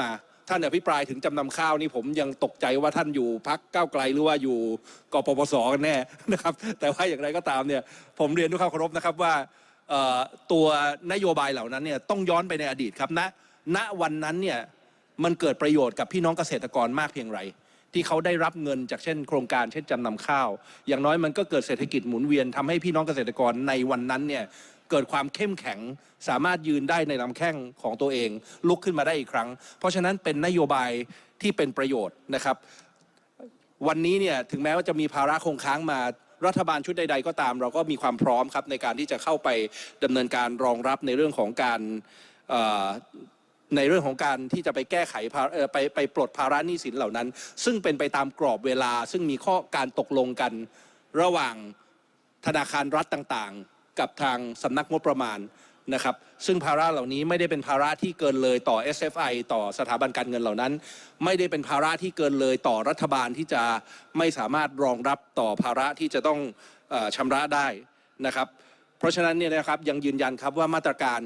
มาท่านอภิปรายถึงจำนำข้าวนี่ผมยังตกใจว่าท่านอยู่พักก้าวไกลหรือว่าอยู่กปปสกันแน่นะครับ แต่ว่าอย่างไรก็ตามเนี่ยผมเรียนด้วยความเคารพนะครับว่าตัวนโยบายเหล่านั้นเนี่ยต้องย้อนไปในอดีตครับณณวันนั้นเนี่ยมันเกิดประโยชน์กับพี่น้องเกษตรกรมากเพียงไร ที่เขาได้รับเงินจากเช่น โครงการเช่นจำนำข้าว อย่างน้อยมันก็เกิดเศรษฐกิจหมุนเวียนทำให้พี่น้องเกษตรกรในวันนั้นเนี่ย เกิดความเข้มแข็ง สามารถยืนได้ในลำแข้งของตัวเอง ลุกขึ้นมาได้อีกครั้ง เพราะฉะนั้นเป็นนโยบายที่เป็นประโยชน์นะครับ วันนี้เนี่ยถึงแม้ว่าจะมีภาระคงค้างมารัฐบาลชุดใด ๆ ก็ตาม เราก็มีความพร้อมครับในการที่จะเข้าไปดำเนินการรองรับในเรื่องของการในเรื่องของการที่จะไปแก้ไขไปไปปลดภาระหนี้สินเหล่านั้น ซึ่งเป็นไปตามกรอบเวลา ซึ่งมีข้อการตกลงกันระหว่างธนาคารรัฐต่างๆ กับทางสำนักงบประมาณนะครับซึ่งภาระเหล่านี้ไม่ได้เป็นภาระที่เกินเลยต่อ SFI ต่อสถาบันการเงินเหล่านั้น ไม่ได้เป็นภาระที่เกินเลยต่อรัฐบาลที่จะไม่สามารถรองรับต่อภาระที่จะต้องออชำระได้นะครับ เพราะฉะนั้นเนี่ยนะครับยังยืนยันครับว่ามาตรการ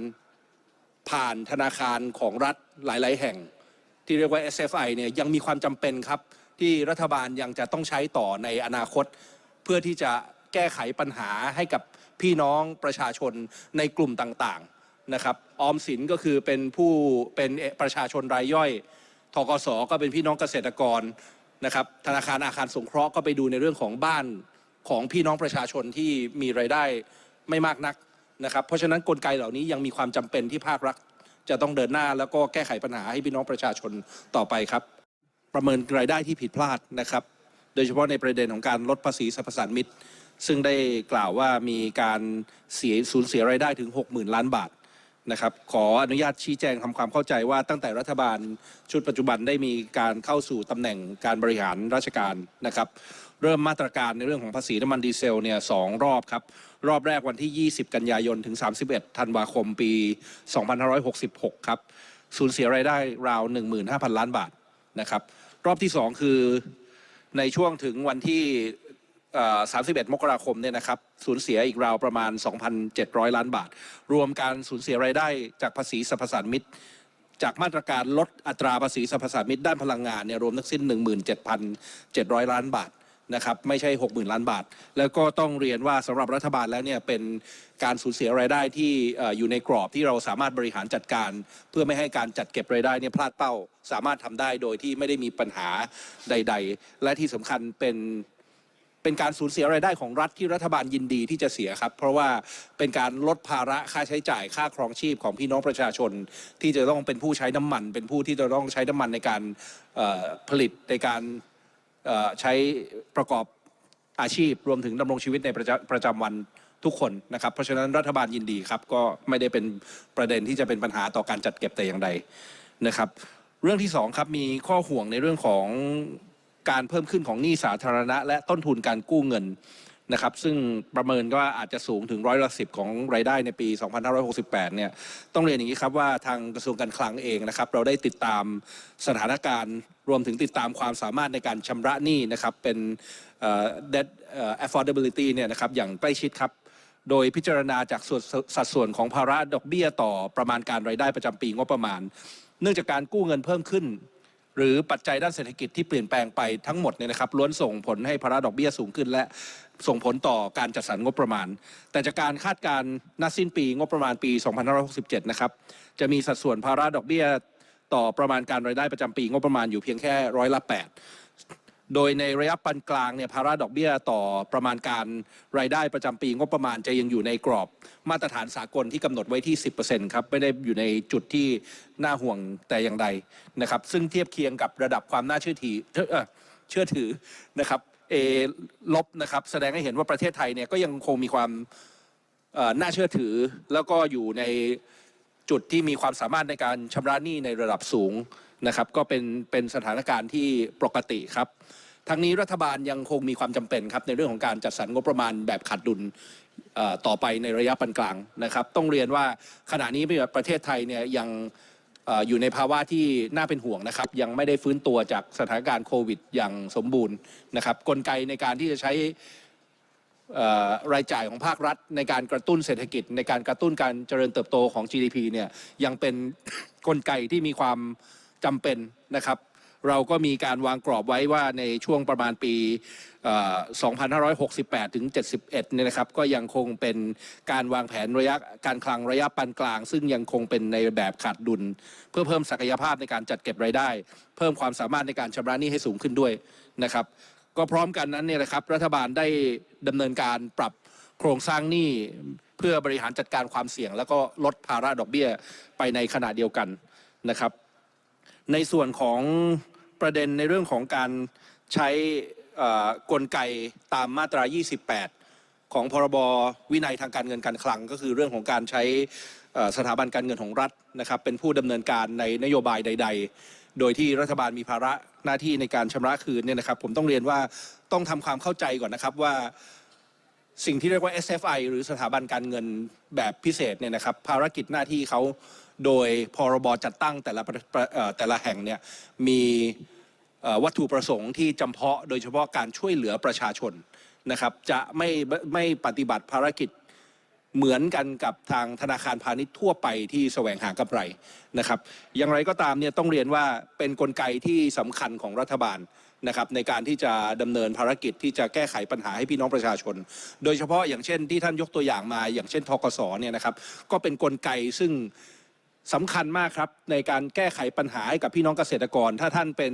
ผ่านธนาคารของรัฐหลาย ๆ แห่ง ที่เรียกว่า SFI เนี่ยยังมีความจำเป็นครับที่รัฐบาลยังจะต้องใช้ต่อในอนาคต เพื่อที่จะแก้ไขปัญหาให้กับ พี่น้องประชาชนในกลุ่มต่างๆนะครับออมสินก็คือเป็นผู้เป็นประชาชนรายย่อยทกสก็เป็นพี่น้องเกษตรกรนะครับธนาคารอาคารสงเคราะห์ก็ไปดูในเรื่องของบ้านของพี่น้องประชาชนที่มีรายได้ไม่มากนักนะครับ เพราะฉะนั้นกลไกเหล่านี้ยังมีความจำเป็นที่ภาครัฐจะต้องเดินหน้าแล้วก็แก้ไขปัญหาให้พี่น้องประชาชนต่อไปครับ ประเมินรายได้ที่ผิดพลาดนะครับ โดยเฉพาะในประเด็นของการลดภาษีสรรพสานมิต ซึ่งได้กล่าวว่ามีการเสียสูญเสียรายได้ถึง 60,000 ล้านบาทนะครับขออนุญาตชี้แจงทำความเข้าใจว่าตั้งแต่รัฐบาลชุดปัจจุบันได้มีการเข้าสู่ตำแหน่งการบริหารราชการนะครับ เริ่มมาตรการในเรื่องของภาษีน้ำมันดีเซลเนี่ยสองรอบครับ รอบแรกวันที่ 20 กันยายนถึง 31 ธันวาคมปี 2566 ครับสูญเสียรายได้ราว 15,000 ล้านบาทนะครับ รอบที่ 2 คือในช่วงถึงวันที่ 31 มกราคมเนี่ยนะครับสูญเสียอีกราวประมาณ 2,700 ล้านบาท รวมการสูญเสียรายได้จากภาษีสรรพสามิตจากมาตรการลดอัตราภาษีสรรพสามิตด้านพลังงานเนี่ยรวมทั้งสิ้น 17,700 ล้านบาทนะครับไม่ใช่ 60,000 ล้านบาท แล้วก็ต้องเรียนว่าสำหรับรัฐบาลแล้วเนี่ยเป็นการสูญเสียรายได้ที่อยู่ในกรอบที่เราสามารถบริหารจัดการ เพื่อไม่ให้การจัดเก็บรายได้เนี่ยพลาดเป้า สามารถทำได้โดยที่ไม่ได้มีปัญหาใด ๆ และที่สำคัญเป็น เป็นการสูญเสียรายได้ของรัฐที่รัฐบาลยินดีที่จะเสียครับ เพราะว่าเป็นการลดภาระค่าใช้จ่ายค่าครองชีพของพี่น้องประชาชน ที่จะต้องเป็นผู้ใช้น้ำมัน เป็นผู้ที่จะต้องใช้น้ำมันในการผลิตในการใช้ประกอบอาชีพรวมถึงดำรงชีวิตในประจประจำวันทุกคนนะครับ เพราะฉะนั้นรัฐบาลยินดีครับ ก็ไม่ได้เป็นประเด็นที่จะเป็นปัญหาต่อการจัดเก็บแต่อย่างใดนะครับ เรื่องที่สองครับมีข้อห่วงในเรื่องของ การเพิ่มขึ้นของหนี้สาธารณะ และต้นทุนการกู้เงินนะครับซึ่งประเมินก็อาจจะสูงถึงร้อยละสิบของรายได้ในปี 2568 เนี่ยต้องเรียนอย่างนี้ครับว่าทางกระทรวงการคลังเองนะครับ เราได้ติดตามสถานการณ์ รวมถึงติดตามความสามารถในการชำระหนี้นะครับ เป็นเอ่อ debt เอ่อ affordability เนี่ยนะครับอย่างใกล้ชิดครับ โดยพิจารณาจากส่วนสัดส่วนของภาระดอกเบี้ยต่อประมาณการรายได้ประจำปีงบประมาณ เนื่องจากการกู้เงินเพิ่มขึ้น หรือปัจจัยด้านเศรษฐกิจที่เปลี่ยนแปลงไปทั้งหมดเนี่ยนะครับล้วนส่งผลให้ภาระดอกเบี้ยสูงขึ้น และส่งผลต่อการจัดสรรงบประมาณ แต่จากการคาดการณ์ณสิ้นปีงบประมาณปี 2567 นะครับจะมีสัดส่วนภาระดอกเบี้ยต่อประมาณการรายได้ประจำปีงบประมาณอยู่เพียงแค่ร้อยละ8 โดยในระยะปานกลางเนี่ยภาระดอกเบี้ยต่อประมาณการรายได้ประจำปีงบประมาณจะยังอยู่ในกรอบมาตรฐานสากลที่กำหนดไว้ที่ 10%ครับไม่ได้อยู่ในจุดที่น่าห่วงแต่อย่างใดนะครับ ซึ่งเทียบเคียงกับระดับความน่าเชื่อถือเชื่อถือนะครับเอลบนะครับแสดงให้เห็นว่าประเทศไทยเนี่ยก็ยังคงมีความน่าเชื่อถือ แล้วก็อยู่ในจุดที่มีความสามารถในการชำระหนี้ในระดับสูง นะครับก็เป็นเป็นสถานการณ์ที่ปกติครับทั้งนี้รัฐบาลยังคงมีความจำเป็นครับในเรื่องของการจัดสรรงบประมาณแบบขาดดุลต่อไปในระยะปานกลางนะครับ ต้องเรียนว่าขณะนี้ประเทศไทยเนี่ยยังออยู่ในภาวะที่น่าเป็นห่วงนะครับ ยังไม่ได้ฟื้นตัวจากสถานการณ์โควิดอย่างสมบูรณ์นะครับ กลไกในการที่จะใช้รายจ่ายของภาครัฐ ในการกระตุ้นเศรษฐกิจ ในการกระตุ้นการเจริญเติบโตของ GDP เนี่ยยังเป็นกลไกที่มีความ จำเป็นนะครับ เราก็มีการวางกรอบไว้ว่าในช่วงประมาณปี 2568 ถึง 71 เนี่ยนะครับ ก็ยังคงเป็นการวางแผนระยะการคลังระยะปานกลาง ซึ่งยังคงเป็นในแบบขาดดุล เพื่อเพิ่มศักยภาพในการจัดเก็บรายได้ เพิ่มความสามารถในการชำระหนี้ให้สูงขึ้นด้วยนะครับ ก็พร้อมกันนั้นเนี่ยนะครับ รัฐบาลได้ดำเนินการปรับโครงสร้างหนี้เพื่อบริหารจัดการความเสี่ยง แล้วก็ลดภาระดอกเบี้ยไปในขณะเดียวกันนะครับ ในส่วนของประเด็นในเรื่องของการใช้กลไกตามมาตรา 28 ของพรบวินัยทางการเงินการคลัง ก็คือเรื่องของการใช้สถาบันการเงินของรัฐนะครับ เป็นผู้ดำเนินการในนโยบายใด ๆ โดยที่รัฐบาลมีภาระหน้าที่ในการชำระคืนเนี่ยนะครับ ผมต้องเรียนว่าต้องทำความเข้าใจก่อนนะครับว่าสิ่งที่เรียกว่า SFI หรือสถาบันการเงินแบบพิเศษเนี่ยนะครับ ภารกิจหน้าที่เขา โดยพรบจัดตั้งแต่ละะแต่ละแห่งเนี่ยมีวัตถุประสงค์ที่จำเพาะโดยเฉพาะการช่วยเหลือประชาชนนะครับ จะไม่ไม่ปฏิบัติภารกิจเหมือนกันกับทางธนาคารพาณิชย์ทั่วไปที่แสวงหากำไรนะครับ อย่างไรก็ตามเนี่ยต้องเรียนว่าเป็นกลไกที่สำคัญของรัฐบาลนะครับในการที่จะดำเนินภารกิจที่จะแก้ไขปัญหาให้พี่น้องประชาชน โดยเฉพาะอย่างเช่นที่ท่านยกตัวอย่างมา อย่างเช่นทกสเนี่ยนะครับ ก็เป็นกลไกซึ่ง สำคัญมากครับในการแก้ไขปัญหาให้กับพี่น้องเกษตรกร ถ้าท่านเป็น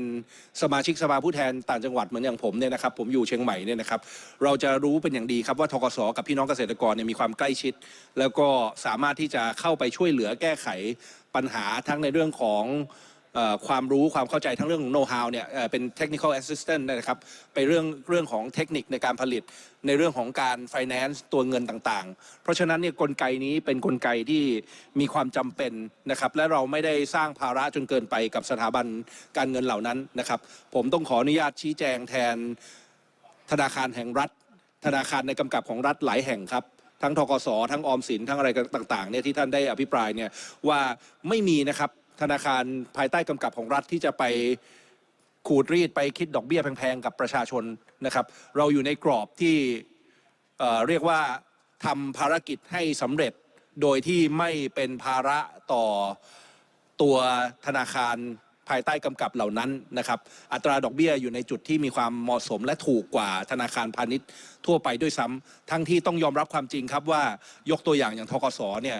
สมาชิกสภาผู้แทนต่างจังหวัดเหมือนอย่างผมเนี่ยนะครับ ผมอยู่เชียงใหม่เนี่ยนะครับ เราจะรู้เป็นอย่างดีครับว่าทกสกับพี่น้องเกษตรกรเนี่ยมีความใกล้ชิด แล้วก็สามารถที่จะเข้าไปช่วยเหลือแก้ไขปัญหาทั้งในเรื่องของ ความรู้ความเข้าใจทั้งเรื่องโน้ตฮาวเนี่ยเอ่อเป็น technical assistant นะครับไปเรื่องเรื่องของเทคนิคในการผลิตในเรื่องของการ finance ตัวเงินต่างๆ เพราะฉะนั้นเนี่ยกลไกนี้เป็นกลไกที่มีความจำเป็นนะครับและเราไม่ได้สร้างภาระจนเกินไปกับสถาบันการเงินเหล่านั้นนะครับ ผมต้องขออนุญาตชี้แจงแทนธนาคารแห่งรัฐ ธนาคารในกำกับของรัฐหลายแห่งครับ ทั้งทกสทั้งออมสินทั้งอะไรต่างๆเนี่ยที่ท่านได้อภิปรายเนี่ยว่าไม่มีนะครับ ธนาคารภายใต้กำกับของรัฐที่จะไปขูดรีดไปคิดดอกเบี้ยแพงๆ กับประชาชนนะครับ เราอยู่ในกรอบที่เเรียกว่าทำภารกิจให้สำเร็จโดยที่ไม่เป็นภาระต่อตัวธนาคารภายใต้กำกับเหล่านั้นนะครับ อัตราดอกเบี้ยอยู่ในจุดที่มีความเหมาะสมและถูกกว่าธนาคารพาณิชย์ทั่วไปด้วยซ้ำทั้งที่ต้องยอมรับความจริงครับว่ายกตัวอย่างอย่างทกสเนี่ย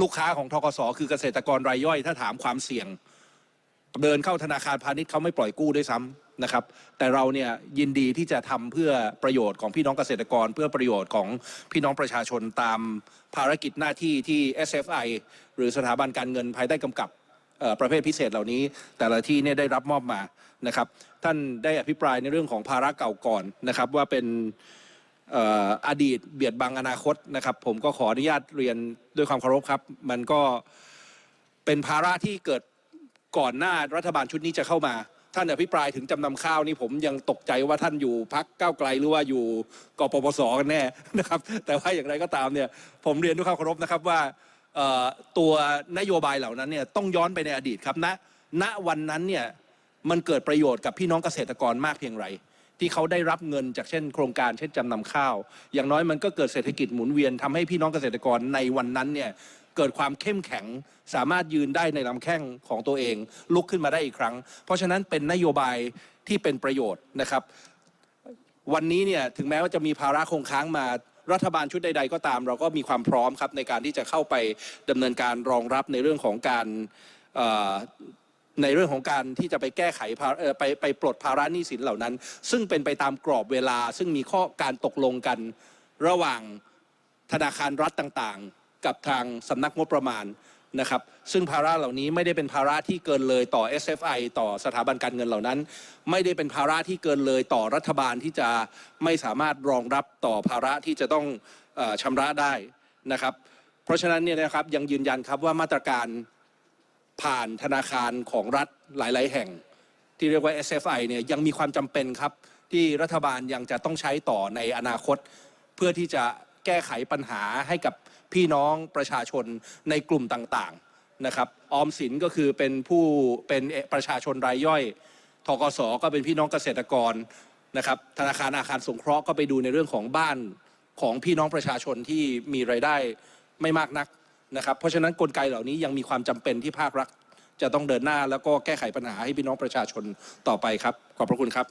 ลูกค้าของทกสคือเกษตรกรรายย่อย ถ้าถามความเสี่ยง เดินเข้าธนาคารพาณิชย์เขาไม่ปล่อยกู้ด้วยซ้ำนะครับ แต่เราเนี่ยยินดีที่จะทำเพื่อประโยชน์ของพี่น้องเกษตรกร เพื่อประโยชน์ของพี่น้องประชาชนตามภารกิจหน้าที่ที่ SFI หรือสถาบันการเงินภายใต้กำกับประเภทพิเศษเหล่านี้ แต่ละที่เนี่ยได้รับมอบมานะครับ ท่านได้อภิปรายในเรื่องของภาระเก่าก่อนนะครับว่าเป็น อดีตเบียดบังอนาคตนะครับ ผมก็ขออนุญาตเรียนด้วยความเคารพครับ มันก็เป็นภาระที่เกิดก่อนหน้ารัฐบาลชุดนี้จะเข้ามา ท่านอภิปรายถึงจำนำข้าวนี่ผมยังตกใจว่าท่านอยู่พักก้าวไกลหรือว่าอยู่กปปสกันแน่นะครับ แต่ว่าอย่างไรก็ตามเนี่ยผมเรียนด้วยความเคารพนะครับว่าตัวนโยบายเหล่านั้นเนี่ยต้องย้อนไปในอดีตครับณณวันนั้นเนี่ยมันเกิดประโยชน์กับพี่น้องเกษตรกรมากเพียงไร ที่เขาได้รับเงินจากเช่น โครงการเช่นจำนำข้าว อย่างน้อยมันก็เกิดเศรษฐกิจหมุนเวียนทำให้พี่น้องเกษตรกรในวันนั้นเนี่ยเกิดความเข้มแข็งสามารถยืนได้ในลำแข้งของตัวเอง ลุกขึ้นมาได้อีกครั้ง เพราะฉะนั้นเป็นนโยบายที่เป็นประโยชน์นะครับ วันนี้เนี่ยถึงแม้ว่าจะมีภาระคงค้างมารัฐบาลชุดใด ๆ ก็ตาม เราก็มีความพร้อมครับในการที่จะเข้าไปดำเนินการรองรับในเรื่องของการ ในเรื่องของการที่จะไปแก้ไขไปไปปลดภาระหนี้สินเหล่านั้น ซึ่งเป็นไปตามกรอบเวลา ซึ่งมีข้อการตกลงกันระหว่างธนาคารรัฐต่างๆ กับทางสำนักงบประมาณนะครับซึ่งภาระเหล่านี้ไม่ได้เป็นภาระที่เกินเลยต่อ SFI ต่อสถาบันการเงินเหล่านั้น ไม่ได้เป็นภาระที่เกินเลยต่อรัฐบาลที่จะไม่สามารถรองรับต่อภาระที่จะต้องออชำระได้นะครับ เพราะฉะนั้นเนี่ยนะครับยังยืนยันครับว่ามาตรการ ผ่านธนาคารของรัฐหลาย ๆ แห่ง ที่เรียกว่า SFI เนี่ยยังมีความจำเป็นครับ ที่รัฐบาลยังจะต้องใช้ต่อในอนาคต เพื่อที่จะแก้ไขปัญหาให้กับพี่น้องประชาชนในกลุ่มต่าง ๆ นะครับ ออมสินก็คือเป็นผู้เป็นประชาชนรายย่อย ทกส ก็เป็นพี่น้องเกษตรกรนะครับ ธนาคารอาคารสงเคราะห์ก็ไปดูในเรื่องของบ้านของพี่น้องประชาชนที่มีรายได้ไม่มากนัก นะครับเพราะฉะนั้นกลไกเหล่านี้ยังมีความจำเป็นที่ภาครัฐจะต้องเดินหน้า แล้วก็แก้ไขปัญหาให้พี่น้องประชาชนต่อไปครับ ขอบพระคุณครับ